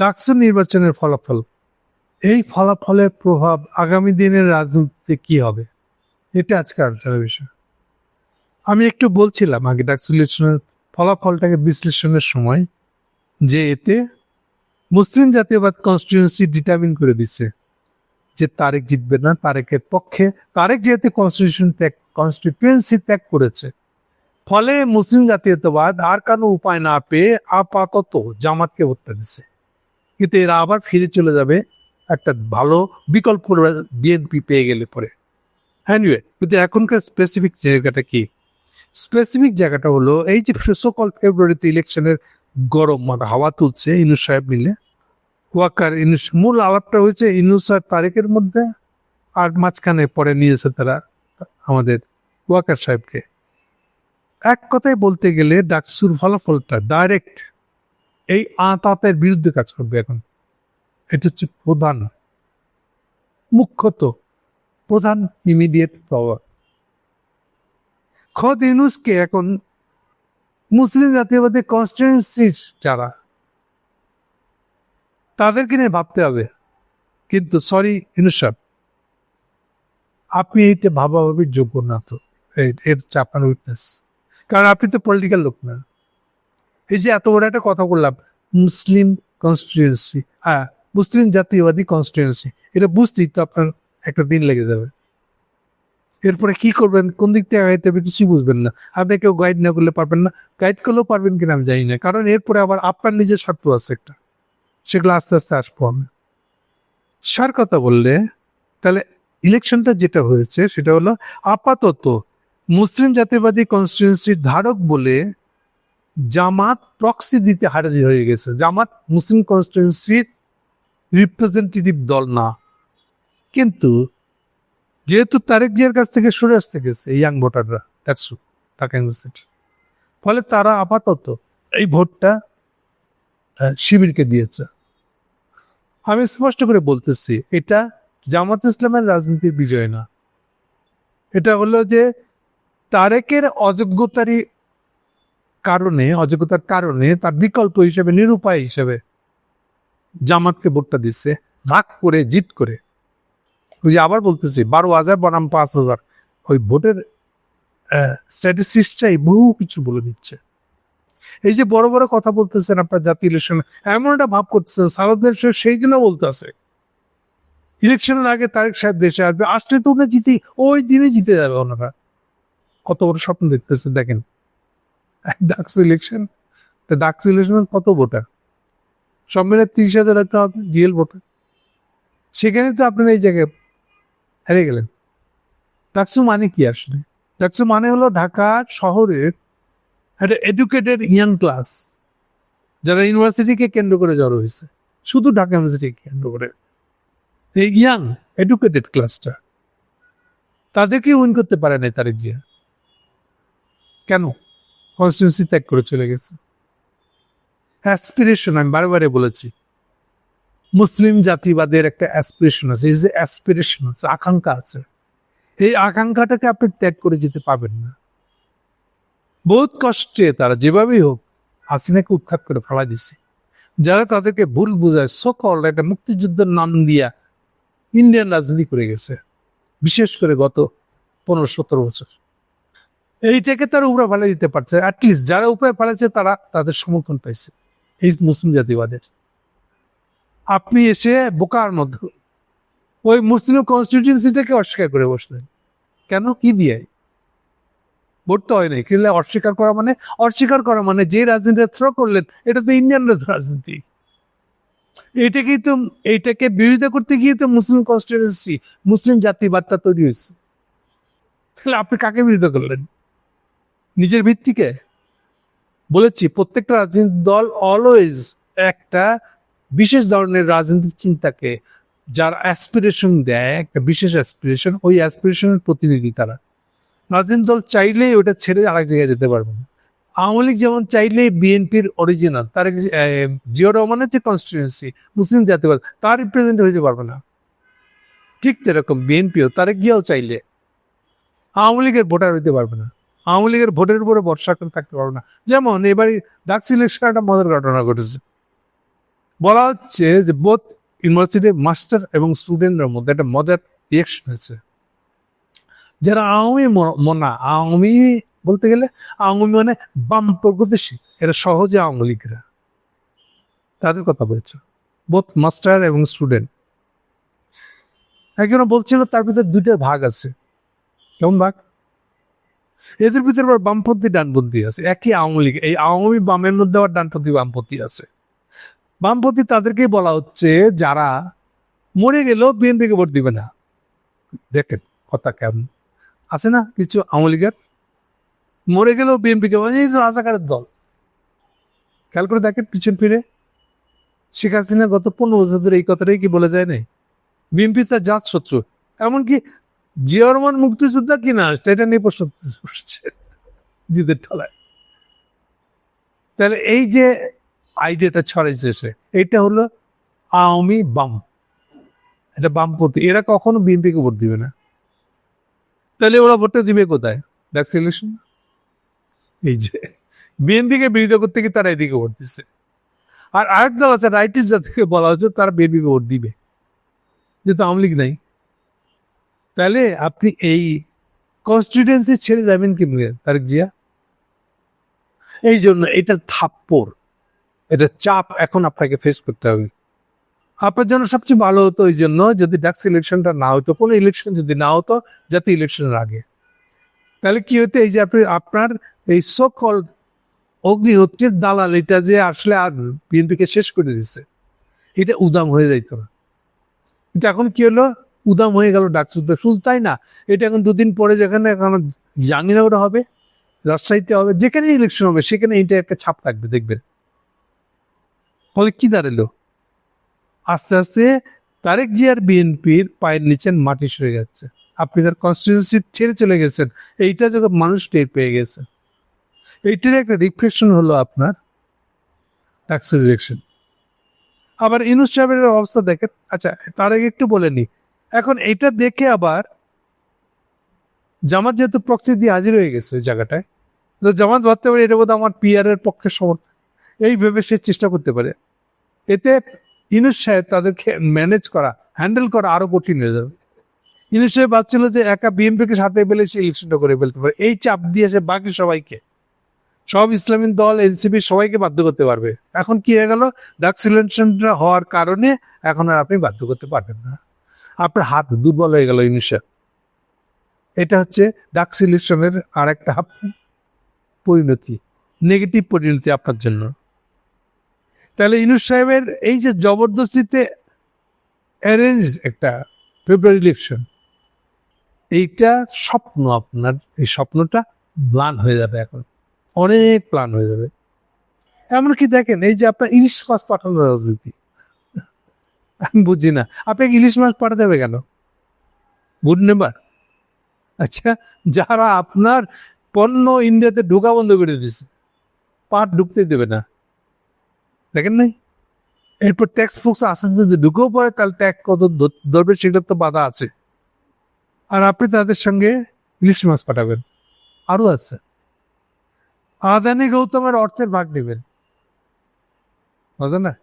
ডাকসু নির্বাচনের ফলাফল। এই ফলাফলের প্রভাব আগামী দিনের রাজনীতিতে কি হবে? এটা আজকে আলোচনার বিষয়। আমি একটু বলছিলাম আগে ডাকসু ফলাফলটাকে বিশ্লেষণের সময় যে এতে মুসলিম জাতীয়বাদ কনস্টিটিউন্সি ডিটারমিন করে দিচ্ছে যে তারেক জিতবে না তারেকের পক্ষে। তারেক যেহেতু কনস্টিটিউশন ত্যাগ কনস্টিটিউয়েন্সি ত্যাগ করেছে, ফলে মুসলিম জাতীয়তাবাদ আর কোনো উপায় না পেয়ে আপাতত জামাতকে ভোটটা দিছে কিন্তু এরা আবার ফিরে চলে যাবে একটা ভালো বিকল্প বিএনপি পেয়ে গেলে পরে। হ্যান্ডওয়ে কিন্তু এখনকার স্পেসিফিক জায়গাটা কি? স্পেসিফিক জায়গাটা হলো এই যে সোকল ফেব্রুয়ারিতে ইলেকশনের গরম মানে হাওয়া তুলছে ইনু সাহেব মিলে। ওয়াকার ইনুস, মূল আলাপটা হয়েছে ইনুস আর তারেকের মধ্যে আর মাঝখানে পরে নিয়েছে তারা আমাদের ওয়াকার সাহেবকে। এক কথায় বলতে গেলে ডাকসুর ফলাফলটা ডাইরেক্ট এই আতাতের বিরুদ্ধে কাজ করবে এখন। এটা হচ্ছে প্রধান, মুখ্যত প্রধান ইমিডিয়েট পাওয়ার খদ ইউনুসকে এখন মুসলিম জাতীয়বাদী কনস্টিটিউন্সির যারা, তাদেরকে নিয়ে ভাবতে হবে। কিন্তু সরি সাহেব, আপনি এইটা ভাবাভাবির যোগ্য না তো। এর হচ্ছে আপনার উইটনেস কারণ আপনি তো পলিটিক্যাল লোক না। এই যে এত বড় একটা কথা বললাম, মুসলিম কনস্টিটিউয়েন্সি হ্যাঁ মুসলিম জাতীয়বাদী কনস্টিটিউয়েন্সি এটা বুঝতেই তো আপনার একটা দিন লেগে যাবে। এরপরে কি করবেন, কোন দিক থেকে আগাইতে হবে কিছুই বুঝবেন না। আপনি কেউ গাইড না করলে পারবেন না। গাইড করলেও পারবেন কিনা আমি জানি না। কারণ এরপরে আবার আপনার নিজের স্বার্থ আছে একটা। সেগুলো আস্তে আস্তে আসব আমি। সার কথা বললে, তাহলে ইলেকশনটা যেটা হয়েছে, সেটা হলো আপাতত মুসলিম জাতীয়বাদী কনস্টিটিউন্সির ধারক বলে জামাত প্রক্সি দিতে হারাজি হয়ে গেছে। জামাত মুসলিম কনস্টিটিউন্সির রিপ্রেজেন্টেটিভ দল না। কিন্তু যেহেতু তারেক জিয়ার কাছ থেকে সরে আসতে গেছে ইয়াং ভোটাররা একশো ঢাকা ইউনিভার্সিটি ফলে তারা আপাতত এই ভোটটা শিবিরকে দিয়েছে। আমি স্পষ্ট করে বলতেছি, এটা জামাত ইসলামের রাজনীতির বিজয় না। এটা হলো যে তারেকের অযোগ্যতারই কারণে, অযোগ্যতার কারণে, তার বিকল্প হিসেবে, নিরুপায় হিসেবে জামাতকে ভোটটা দিচ্ছে রাগ করে, জিত করে। ওই যে আবার বলতেছি, বারো হাজার বনাম পাঁচ হাজার। ওই ভোটের স্ট্যাটিস্টিক্সটাই বহু কিছু বলে দিচ্ছে। এই যে বড় বড় কথা বলতেছেন আপনার জাতীয় ইলেকশন এমন একটা ভাব করতেছেন সারদের সেই দিনও বলতেছে। ইলেকশনের আগে তারেক সাহেব দেশে আসবে, আসলে তো উনি জিতে ওই দিনে জিতে যাবে ওনারা। কত বড় স্বপ্ন দেখতেছে, দেখেন। ডাকসু ইলেকশন ডাকসু ইলেকশন কত ভোটার সব মিলে তিরিশ হাজার হতে হবে জিএল ভোটার সেখানে তো আপনার এই জায়গায় হেরে গেলেন। ডাকসু মানে কি আসলে? ডাকসু মানে হলো ঢাকা শহরের একটা এডুকেটেড ইয়াং ক্লাস যারা ইউনিভার্সিটিকে কেন্দ্র করে জড়ো হয়েছে। শুধু ঢাকা ইউনিভার্সিটিকে কেন্দ্র করে। এই ইয়াং এডুকেটেড ক্লাসটা তাদেরকে উইন করতে পারে নাই তারেক জিয়া। কেন? কনস্টিটিউন্সি ত্যাগ করে চলে গেছে। অ্যাসপিরেশন আমি বারে বলেছি, মুসলিম জাতিবাদের একটা অ্যাসপিরেশন আছে। এই যে অ্যাসপিরেশন আছে আকাঙ্ক্ষা আছে, এই আকাঙ্ক্ষাটাকে আপনি ত্যাগ করে যেতে পারবেন না। বহুত কষ্টে তারা যেভাবেই হোক, হাসিনাকে উৎখাত করে ফেলা দিছে। যারা তাদেরকে ভুল বুঝায় সকল একটা মুক্তিযুদ্ধের নাম দিয়া ইন্ডিয়ান রাজনীতি করে গেছে, বিশেষ করে গত পনেরো সতেরো বছর। এইটাকে তারা উপরে ফেলে দিতে পারছে। অ্যাটলিস্ট যারা উপরে ফেলেছে, তারা তাদের সমর্থন পাইছে। এই মুসলিম জাতিবাদের। আপনি এসে বোকার মধ্যে ওই মুসলিম কনস্টিটিউন্সিটাকে অস্বীকার করে বসলেন। কেন? কি দিয়ে? ভোট হয় নাই। কিন্তু অস্বীকার করা মানে? অস্বীকার করা মানে যে রাজনীতিটা থ্রো করলেন, এটা তো ইন্ডিয়ান রাজনীতি। এইটাকেই তো, এইটাকে বিরোধিতা করতে গিয়ে তো মুসলিম কনস্টিটিউন্সি মুসলিম জাতিবাদটা তৈরি হয়েছে। তাহলে আপনি কাকে বিরোধিতা করলেন? নিজের ভিত্তিকে বলেছি, প্রত্যেকটা রাজনৈতিক দল অলওয়েজ একটা বিশেষ ধরনের রাজনৈতিক চিন্তাকে যার অ্যাসপিরেশন দেয়, একটা বিশেষ অ্যাসপিরেশন ওই অ্যাসপিরেশনের প্রতিনিধি তারা। রাজনৈতিক দল চাইলেই ওটা ছেড়ে আরেক জায়গায় যেতে পারবে না। আওয়ামী লীগ যেমন চাইলেই বিএনপির অরিজিনাল তার জিও রহমানের যে কনস্টিটিউন্সি মুসলিম জাতিবাদ, তার রিপ্রেজেন্ট হইতে পারবে না। ঠিক যেরকম বিএনপিও তারে গিয়েও চাইলে। আওয়ামী লীগের ভোটার হইতে পারবে না। আওয়ামী লীগের ভোটের উপরে ভরসা করে থাকতে পারবে না। যেমন, এবারে ডাক ইলেকশন একটা মজার ঘটনা ঘটেছে। বলা হচ্ছে যে বোধ ইউনিভার্সিটির মাস্টার এবং স্টুডেন্টদের মধ্যে একটা মজার রিয়েকশন হয়েছে। যারা আওয়ামী মনা, আওয়ামী বলতে গেলে আওয়ামী মানে বাম প্রগতিশীল, এরা সহজে আওয়ামী লীগরা। তাদের কথা বলছে বোধ মাস্টার এবং স্টুডেন্ট একজন বলছিল, তার ভিতরে দুইটা ভাগ আছে। কেমন ভাগ? এদের ভিতরে আবার বামপন্থী ডানপন্থী আছে, একই আওয়ামী লীগ। এই আওয়ামী বামের মধ্যে আবার ডানপন্থী বামপন্থী আছে। বামপন্থী তাদেরকেই বলা হচ্ছে যারা মরে গেলেও বিএনপিকে ভোট দিবে না। দেখেন কথা কেমন। আছে না কিছু আওয়ামী লীগের? মরে গেলেও বিএনপিকে এই তো রাজাকারের দল। খেয়াল করে দেখেন পিছন ফিরে। শেখ হাসিনা গত পনেরো বছর ধরে এই কথাটাই কি বলে যায় নাই? বিএনপি তার জাত শত্রু। এমনকি জিয়া রহমান মুক্তিযোদ্ধা কিনা এটা নিয়ে প্রশ্ন উঠছে জিদের ঠলায় তাহলে এই যে আইডিয়াটা ছড়াইছে সে, এটা হলো আওয়ামী বাম। এটা বামপন্থী, এরা কখনো বিএনপিকে ভোট দিবে না। তাহলে ওরা ভোটটা দিবে কোথায়? ইলেকশন এই যে, বিএনপিকে বিরোধিতা করতে গিয়ে তারা এদিকে ভোট দিচ্ছে আর আরেক দল আছে, রাইটিস যাদেরকে বলা হচ্ছে তারা বিএনপিকে ভোট দিবে। যেহেতু আওয়ামী লীগ নাই। তাহলে আপনি এই কনস্টিটিউয়েন্সি ছেড়ে যাবেন কি তারেক জিয়া? এই জন্য এটা থাপ্পড় এটা চাপ এখন আপনাকে ফেস করতে হবে। আপনার জন্য সবচেয়ে ভালো হতো ওই জন্য যদি ডাক্স ইলেকশনটা না হতো, কোনো ইলেকশন যদি না হতো, যাতে ইলেকশনের আগে। তাহলে কি হতো, এই যে আপনি, আপনার এই সকল অগ্নিহত্রির দালাল, এটা যে আসলে আর বিএনপিকে শেষ করে দিচ্ছে এটা উদাম হয়ে যাইত না। কিন্তু এখন কি হলো? উদাম হয়ে গেল ডাকসুদ্ধ শুধু তাই না, এটা এখন দুদিন পরে যেখানে এখন জাহাঙ্গীরনগরে হবে, রাজশাহীতে হবে, যেখানে ইলেকশন হবে, সেখানে এইটা একটা ছাপ থাকবে, দেখবেন। ফলে কি দাঁড়াল? আস্তে আস্তে তারেক জিয়ার বিএনপির পায়ের নিচে মাটি সরে যাচ্ছে। আপনি তার কনস্টিটিউন্সি ছেড়ে চলে গেছেন, এইটা যখন মানুষ টের পেয়ে গেছে। এইটার একটা রিফ্লেকশন হলো আপনার ট্যাক্স ইলেকশন আবার ইনুস সাহেবের অবস্থা দেখেন আচ্ছা তার আগে একটু বলে নি এখন এটা দেখে আবার জামাত যেহেতু প্রক্সি দিয়ে হাজির হয়ে গেছে জায়গাটায়, তো জামাত ভাবতে পারে এটা বোধ আমার পিআর এর পক্ষে সমর্থন। এই ভেবে সে চেষ্টা করতে পারে। এতে ইনুস সাহেব তাদেরকে ম্যানেজ করা হ্যান্ডেল করা আরও কঠিন হয়ে যাবে। ইনুস সাহেব ভাবছিল যে একা বিএনপিকে সাথে পেলে সে ইলেকশনটা করে ফেলতে পারে। এই চাপ দিয়ে সে বাকি সবাইকে, সব ইসলামী দল এনসিপি সবাইকে বাধ্য করতে পারবে। এখন কি হয়ে গেল? ডাক সিলেকশনটা হওয়ার কারণে এখন আর আপনি বাধ্য করতে পারবেন না। আপনার হাত দুর্বল হয়ে গেল ইনুসা এটা হচ্ছে ডাক সিলেকশনের আর একটা পরিণতি নেগেটিভ পরিণতি আপনার জন্য। তাহলে ইনুস সাহেবের এই যে জবরদস্তিতে অ্যারেঞ্জ একটা ফেব্রুয়ারি ইলেকশন এইটা স্বপ্ন আপনার, এই স্বপ্নটা ম্লান হয়ে যাবে এখন। অনেক প্ল্যান হয়ে যাবে। এমনকি দেখেন, এই যে আপনার ইলিশ মাছ পাঠানোর রাজনীতি আমি বুঝি না। আপনাকে ইলিশ মাছ পাঠাতে কেন? গুড নেবার আচ্ছা যারা আপনার পণ্য ইন্ডিয়াতে ঢোকা বন্ধ করে দিছে পাট ঢুকতে দেবে না। দেখেন নাই? এরপর ট্যাক্স ফোক্স আসেন যদি ঢুকেও পড়ে, তাহলে ট্যাক্স কত ধর- ধরবে সেটা তো বাধা আছে। আর আপনি তাদের সঙ্গে ইলিশ মাছ পাঠাবেন। আরও আছে। আদানি গৌতমের অর্থের ভাগ নেবেন। বুঝলেন না?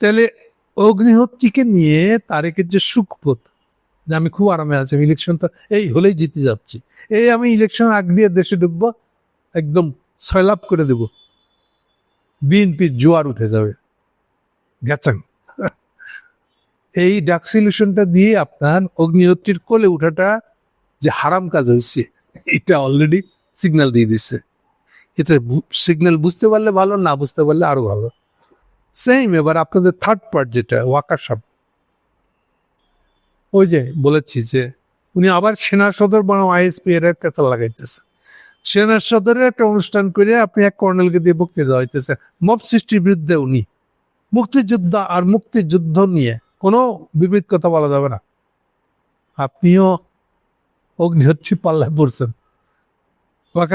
তাহলে অগ্নিহোত্রীকে নিয়ে তারেকের যে সুখবোধ, যে আমি খুব আরামে আছি ইলেকশন তো এই হলেই জিতে যাচ্ছি। এই আমি ইলেকশন আগ দিয়ে দেশে ঢুকবো, একদম ছয়লাভ করে দেব। বিএনপির জোয়ার উঠে যাবে। গেছেন। এই ডাকসিলেশনটা দিয়ে আপনার অগ্নিহোত্রীর কোলে উঠাটা যে হারাম কাজ হয়েছে, এটা অলরেডি সিগন্যাল দিয়ে দিচ্ছে এটা সিগন্যাল বুঝতে পারলে ভালো, না বুঝতে পারলে আরও ভালো। সেম এবার আপনাদের থার্ড পার্ট যেটা, ওয়াকার সাপ। ওই যে বলেছি যে, উনি আবার সেনা সদর বনাম আইএসপি এর কথা লাগাইতেছে। সেনা সদরের একটা অনুষ্ঠান করে আপনি এক কর্নেলকে দিয়ে মুক্তি দেওয়া হইতেছে। মব সৃষ্টির বিরুদ্ধে উনি। মুক্তিযোদ্ধা আর মুক্তিযুদ্ধ নিয়ে কোনো বিপরীত কথা বলা যাবে না। আপনিও অগ্নিহত্রী পাল্লায় পড়ছেন।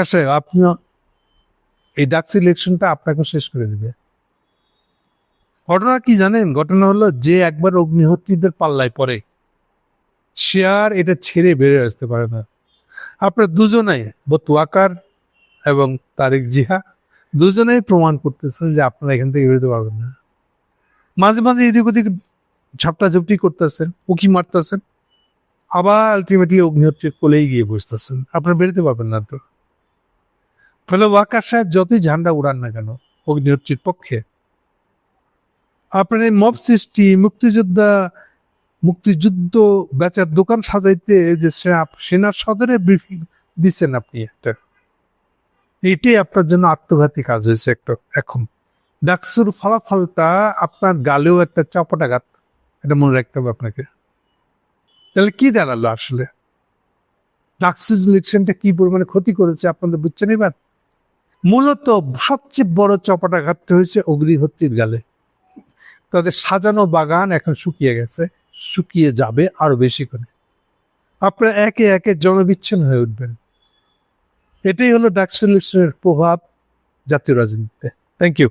সাহেব, আপনিও এই ডাকস ইলেকশনটা আপনাকে শেষ করে দিবে। ঘটনা কি জানেন? ঘটনা হলো যে একবার অগ্নিহোত্রীদের পাল্লায় পড়ে। সে আর এটা ছেড়ে বেড়ে আসতে পারে না। আপনার দুজনাই বোধ ওয়াকার এবং তারেক জিহা দুজনেই প্রমাণ করতেছেন যে আপনারা এখান থেকে বেরোতে পারবেন না। মাঝে মাঝে এদিক ওদিক ঝাপটা ঝাপটি করতেছেন, উকি মারতেছেন। আবার আলটিমেটলি অগ্নিহত্রীর কোলেই গিয়ে বসতেছেন। আপনারা বেরোতে পারবেন না তো। ফলে ওয়াকার সাহেব যতই ঝান্ডা উড়ান না কেন, অগ্নিহত্রীর পক্ষে আপনার এই মব সৃষ্টি, মুক্তিযোদ্ধা, মুক্তিযুদ্ধ বেচার দোকান সাজাইতে যে সেনা সদরে ব্রিফিং দিচ্ছেন আপনি একটা। এটাই আপনার জন্য আত্মঘাতী কাজ হয়েছে একটা, এখন। ডাকসুর ফলাফলটা আপনার গালেও একটা চাপটাঘাত, এটা মনে রাখতে হবে আপনাকে। তাহলে কি দাঁড়াল আসলে? ডাকসুর ইলেকশনটা কি পরিমাণে ক্ষতি করেছে আপনাদের বুঝছেন এবার মূলত সবচেয়ে বড় চপাটাঘাতটা হয়েছে অগ্নিহত্রীর গালে। তাদের সাজানো বাগান এখন শুকিয়ে গেছে। শুকিয়ে যাবে আরও বেশি করে। আপনারা একে একে জনবিচ্ছিন্ন হয়ে উঠবেন। এটাই হলো ডাকসুর ইলেকশনের প্রভাব জাতীয় রাজনীতিতে। Thank you